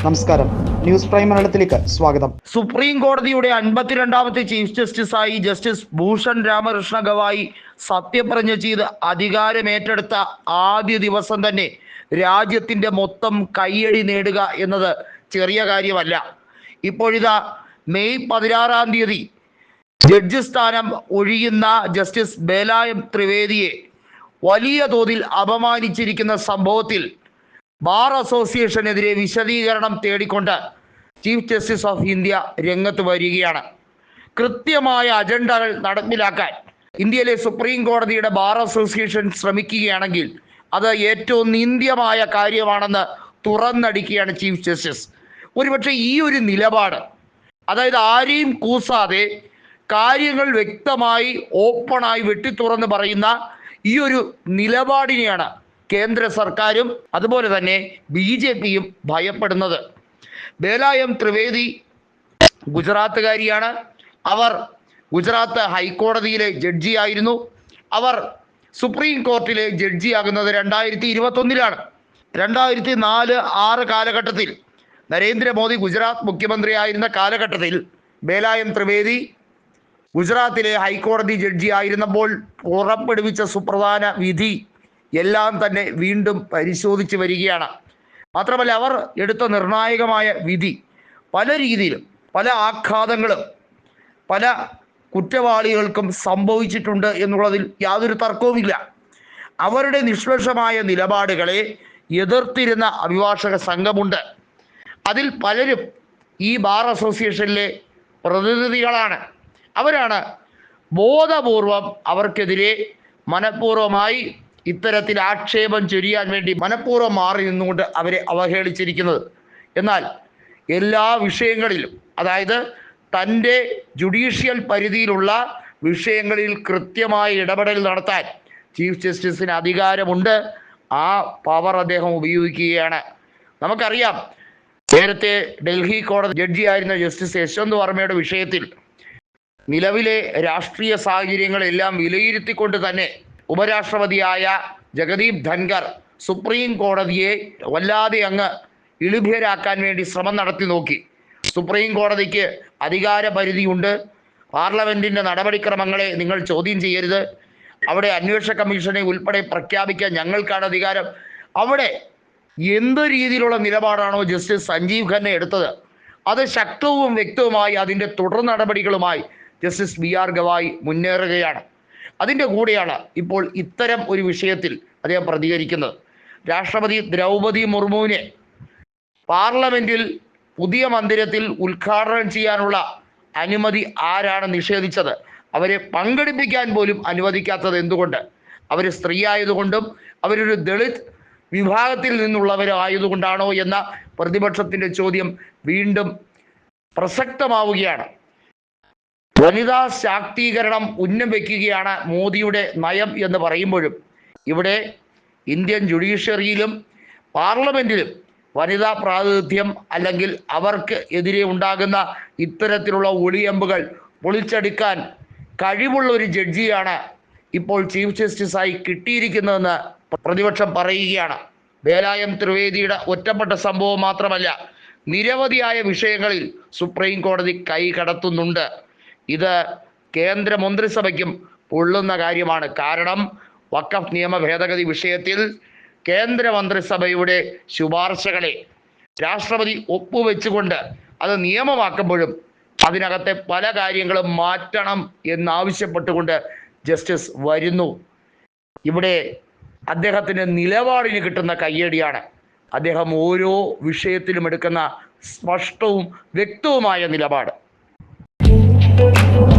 നമസ്കാരം. News prime മലയാളത്തിലേക്ക് സ്വാഗതം. സുപ്രീം കോടതിയുടെ അൻപത്തിരണ്ടാമത്തെ ചീഫ് ജസ്റ്റിസ് ആയി ജസ്റ്റിസ് ഭൂഷൺ രാമകൃഷ്ണ ഗവായി സത്യപ്രതിജ്ഞ ചെയ്ത് അധികാരമേറ്റെടുത്ത ആദ്യ ദിവസം തന്നെ രാജ്യത്തിന്റെ മൊത്തം കയ്യടി നേടുക എന്നത് ചെറിയ കാര്യമല്ല. ഇപ്പോഴിതാ മെയ് പതിനാറാം തീയതി ജഡ്ജി സ്ഥാനം ഒഴിയുന്ന ജസ്റ്റിസ് ബേലായം ത്രിവേദിയെ വലിയ തോതിൽ അപമാനിച്ചിരിക്കുന്ന സംഭവത്തിൽ ബാർ അസോസിയേഷനെതിരെ വിശദീകരണം തേടിക്കൊണ്ട് ചീഫ് ജസ്റ്റിസ് ഓഫ് ഇന്ത്യ രംഗത്ത് വരികയാണ്. കൃത്യമായ അജണ്ടകൾ നടപ്പിലാക്കാൻ ഇന്ത്യയിലെ സുപ്രീം കോടതിയുടെ ബാർ അസോസിയേഷൻ ശ്രമിക്കുകയാണെങ്കിൽ അത് ഏറ്റവും നിന്ദ്യമായ കാര്യമാണെന്ന് തുറന്നടിക്കുകയാണ് ചീഫ് ജസ്റ്റിസ്. ഒരുപക്ഷെ ഈ ഒരു നിലപാട് അതായത് ആരെയും കൂസാതെ കാര്യങ്ങൾ വ്യക്തമായി ഓപ്പണായി വെട്ടിത്തുറന്ന് പറയുന്ന ഈ ഒരു നിലപാടിനെയാണ് കേന്ദ്ര സർക്കാരും അതുപോലെ തന്നെ ബി ജെ പിയും ഭയപ്പെടുന്നത്. ബേലായം ത്രിവേദി ഗുജറാത്തുകാരിയാണ്. അവർ ഗുജറാത്ത് ഹൈക്കോടതിയിലെ ജഡ്ജിയായിരുന്നു. അവർ സുപ്രീം കോർട്ടിലെ ജഡ്ജിയാകുന്നത് രണ്ടായിരത്തി ഇരുപത്തൊന്നിലാണ് രണ്ടായിരത്തി നാല് ആറ് കാലഘട്ടത്തിൽ നരേന്ദ്രമോദി ഗുജറാത്ത് മുഖ്യമന്ത്രിയായിരുന്ന കാലഘട്ടത്തിൽ ബേലായം ത്രിവേദി ഗുജറാത്തിലെ ഹൈക്കോടതി ജഡ്ജി ആയിരുന്നപ്പോൾ പുറപ്പെടുവിച്ച സുപ്രധാന വിധി എല്ലാം തന്നെ വീണ്ടും പരിശോധിച്ച് വരികയാണ്. മാത്രമല്ല അവർ എടുത്ത നിർണായകമായ വിധി പല രീതിയിലും പല ആഘാതങ്ങളും പല കുറ്റവാളികൾക്കും സംഭവിച്ചിട്ടുണ്ട് എന്നുള്ളതിൽ യാതൊരു തർക്കവുമില്ല. അവരുടെ നിഷ്പക്ഷമായ നിലപാടുകളെ എതിർത്തിരുന്ന അഭിഭാഷക സംഘമുണ്ട്. അതിൽ പലരും ഈ ബാർ അസോസിയേഷനിലെ പ്രതിനിധികളാണ്. അവരാണ് ബോധപൂർവം അവർക്കെതിരെ മനഃപൂർവമായി ഇത്തരത്തിൽ ആക്ഷേപം ചൊരിയാൻ വേണ്ടി മനഃപൂർവം മാറി നിന്നുകൊണ്ട് അവരെ അവഹേളിച്ചിരിക്കുന്നത്. എന്നാൽ എല്ലാ വിഷയങ്ങളിലും അതായത് തന്റെ ജുഡീഷ്യൽ പരിധിയിലുള്ള വിഷയങ്ങളിൽ കൃത്യമായ ഇടപെടൽ നടത്താൻ ചീഫ് ജസ്റ്റിസിന് അധികാരമുണ്ട്. ആ പവർ അദ്ദേഹം ഉപയോഗിക്കുകയാണ്. നമുക്കറിയാം നേരത്തെ ഡൽഹി കോടതി ജഡ്ജിയായിരുന്ന ജസ്റ്റിസ് യശ്വന്ത് വർമ്മയുടെ വിഷയത്തിൽ നിലവിലെ രാഷ്ട്രീയ സാഹചര്യങ്ങളെല്ലാം വിലയിരുത്തിക്കൊണ്ട് തന്നെ ഉപരാഷ്ട്രപതിയായ ജഗദീപ് ധൻഖർ സുപ്രീം കോടതിയെ വല്ലാതെ അങ്ങ് ഇളിഭ്യരാക്കാൻ വേണ്ടി ശ്രമം നടത്തി നോക്കി. സുപ്രീം കോടതിക്ക് അധികാര പരിധിയുണ്ട്. പാർലമെന്റിന്റെ നടപടിക്രമങ്ങളെ നിങ്ങൾ ചോദ്യം ചെയ്യരുത്. അവിടെ അന്വേഷണ കമ്മീഷനെ ഉൾപ്പെടെ പ്രഖ്യാപിക്കാൻ ഞങ്ങൾക്കാണ് അധികാരം. അവിടെ എന്ത് രീതിയിലുള്ള നിലപാടാണോ ജസ്റ്റിസ് സഞ്ജീവ് ഖന്ന എടുത്തത്? അത് ശക്തവും വ്യക്തവുമായി അതിന്റെ തുടർ നടപടികളുമായി ജസ്റ്റിസ് ബി ആർ ഗവായി മുന്നേറുകയാണ്. അതിന്റെ കൂടെയാണ് ഇപ്പോൾ ഇത്തരം ഒരു വിഷയത്തിൽ അദ്ദേഹം പ്രതികരിക്കുന്നത്. രാഷ്ട്രപതി ദ്രൗപദി മുർമുവിനെ പാർലമെന്റിൽ പുതിയ മന്ദിരത്തിൽ ഉദ്ഘാടനം ചെയ്യാനുള്ള അനുമതി ആരാണ് നിഷേധിച്ചത്? അവരെ പങ്കെടുപ്പിക്കാൻ പോലും അനുവദിക്കാത്തത് എന്തുകൊണ്ട്? അവർ സ്ത്രീ ആയതുകൊണ്ടും അവരൊരു ദളിത് വിഭാഗത്തിൽ നിന്നുള്ളവരായതുകൊണ്ടാണോ എന്ന പ്രതിപക്ഷത്തിന്റെ ചോദ്യം വീണ്ടും പ്രസക്തമാവുകയാണ്. വനിതാ ശാക്തീകരണം ഉന്നം വയ്ക്കുകയാണ് മോദിയുടെ നയം എന്ന് പറയുമ്പോഴും ഇവിടെ ഇന്ത്യൻ ജുഡീഷ്യറിയിലും പാർലമെന്റിലും വനിതാ പ്രാതിനിധ്യം അല്ലെങ്കിൽ അവർക്ക് എതിരെ ഉണ്ടാകുന്ന ഇത്തരത്തിലുള്ള ഒളിയമ്പുകൾ പൊളിച്ചെടുക്കാൻ കഴിവുള്ള ഒരു ജഡ്ജിയാണ് ഇപ്പോൾ ചീഫ് ജസ്റ്റിസായി കിട്ടിയിരിക്കുന്നതെന്ന് പ്രതിപക്ഷം പറയുകയാണ്. വേലായം ത്രിവേദിയുടെ ഒറ്റപ്പെട്ട സംഭവം മാത്രമല്ല നിരവധിയായ വിഷയങ്ങളിൽ സുപ്രീം കോടതി കൈ കടത്തുന്നുണ്ട്. ഇത് കേന്ദ്ര മന്ത്രിസഭയ്ക്കും പൊള്ളുന്ന കാര്യമാണ്. കാരണം വക്കഫ് നിയമ ഭേദഗതി വിഷയത്തിൽ കേന്ദ്ര മന്ത്രിസഭയുടെ ശുപാർശകളെ രാഷ്ട്രപതി ഒപ്പുവെച്ചുകൊണ്ട് അത് നിയമമാക്കുമ്പോഴും അതിനകത്തെ പല കാര്യങ്ങളും മാറ്റണം എന്നാവശ്യപ്പെട്ടുകൊണ്ട് ജസ്റ്റിസ് വരുന്നു. ഇവിടെ അദ്ദേഹത്തിന്റെ നിലപാടിന് കിട്ടുന്ന കയ്യടിയാണ്. അദ്ദേഹം ഓരോ വിഷയത്തിലും എടുക്കുന്ന സ്പഷ്ടവും വ്യക്തവുമായ നിലപാട്. Thank you.